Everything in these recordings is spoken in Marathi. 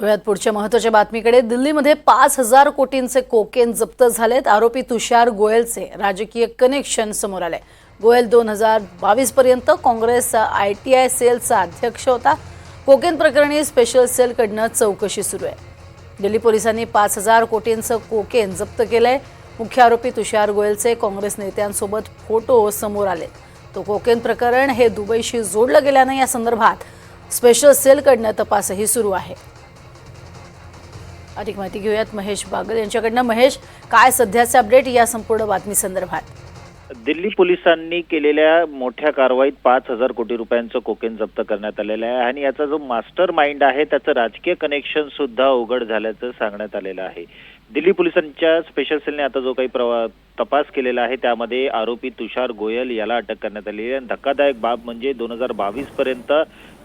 वेळात पुढच्या महत्त्वाच्या बातमीकडे. दिल्लीमध्ये पाच हजार कोटींचे कोकेन जप्त झालेत. आरोपी तुषार गोयलचे राजकीय कनेक्शन समोर आले गोयल दोन हजार बावीस पर्यंत काँग्रेस आय टी आय सेलचा अध्यक्ष होता. कोकेन प्रकरणी स्पेशल सेलकडनं चौकशी सुरू आहे. दिल्ली पोलिसांनी पाच हजार कोटींचं कोकेन जप्त केलंय. मुख्य आरोपी तुषार गोयलचे काँग्रेस नेत्यांसोबत फोटो समोर आले. तो कोकेन प्रकरण हे दुबईशी जोडलं गेल्यानं या संदर्भात स्पेशल सेलकडनं तपासही सुरू आहे. अधिक माहिती घेऊयात महेश बागल यांच्याकडनं. महेश काय सध्याचे अपडेट या संपूर्ण बातमी संदर्भात? दिल्ली पोलिसांनी केलेल्या मोठ्या कारवाईत पाच हजार कोटी रुपयांचं कोकेन जप्त करण्यात आलेलं आहे आणि याचा जो मास्टर माइंड आहे त्याचं राजकीय कनेक्शन सुद्धा उघड झाल्याचं सांगण्यात आलेलं आहे. दिल्ली पोलिसांच्या स्पेशल सेलने आता जो काही प्रवा तपास केलेला आहे त्यामध्ये आरोपी तुषार गोयल याला अटक करण्यात आली आहे. आणि धक्कादायक बाब म्हणजे दोन हजार बावीस पर्यंत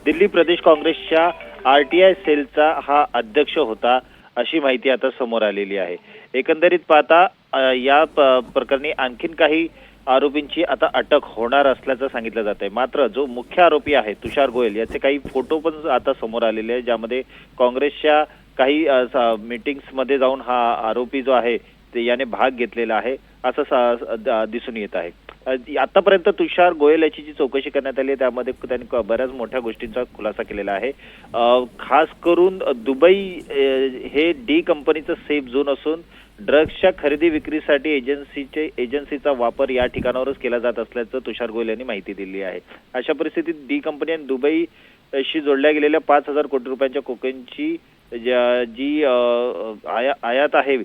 दिल्ली प्रदेश काँग्रेसच्या आरटीआय सेलचा हा अध्यक्ष होता. अशी माहिती आता समोर आलेली आहे. एकंदरीत पाहता या प- प्रकरणी आणखीन काही आरोपींची आता अटक होणार असल्याचं सांगितलं जात आहे मात्र जो मुख्य आरोपी आहे तुषार गोयल याचे काही फोटो पण आता समोर आलेले आहेत ज्यामध्ये काँग्रेसच्या काही मीटिंग्समध्ये जाऊन हा आरोपी जो आहे ते याने भाग घेतलेला आहे असं सा- द- दिसून येत आहे. आतापर्यंत तुषार गोयल याची जी चौकशी करण्यात आली आहे त्यामध्ये त्यांनी बऱ्याच मोठ्या गोष्टींचा खुलासा केलेला आहे. खास करून दुबई हे डी कंपनीचं सेफ झोन असून ड्रग्सच्या खरेदी विक्रीसाठी एजन्सीचे एजन्सीचा वापर या ठिकाणावरच केला जात असल्याचं तुषार गोयल यांनी माहिती दिली आहे. अशा परिस्थितीत डी कंपनी आणि दुबई शी जोडल्या गेलेल्या पाच हजार कोटी रुपयांच्या कोकेनची ज्या- जी आया- आयात आहे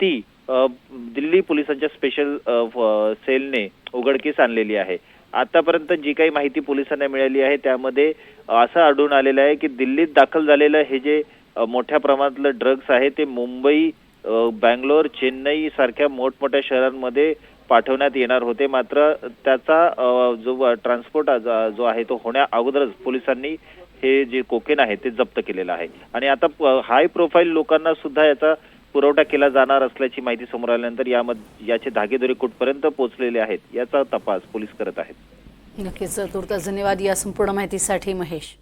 ती दिल्ली पोलिसांच्या स्पेशल फ- सेलने उघडकीस आणलेली आहे. आतापर्यंत जी काही माहिती पोलिसांना मिळाली आहे त्यामध्ये असं आढळून आलेलं आहे की दिल्लीत दाखल झालेलं हे जे मोठ्या प्रमाणातलं ड्रग्स आहे ते मुंबई बँगलोर चेन्नई सारख्या मोठमोठ्या शहरांमध्ये पाठवण्यात येणार होते. मात्र त्याचा जो ट्रान्सपोर्ट जो आहे तो होण्या अगोदरच पोलिसांनी हे जे कोकेन आहे ते जप्त केलेलं आहे. आणि आता हाय प्रोफाईल लोकांना सुद्धा याचा पुरवठा केला जाणार असल्याची माहिती समोर आल्यानंतर यामध्ये याचे धागेदोरे कुठपर्यंत पोहोचलेले आहेत याचा तपास पोलीस करत आहेत. नक्कीच तुर्तास धन्यवाद या संपूर्ण माहितीसाठी महेश.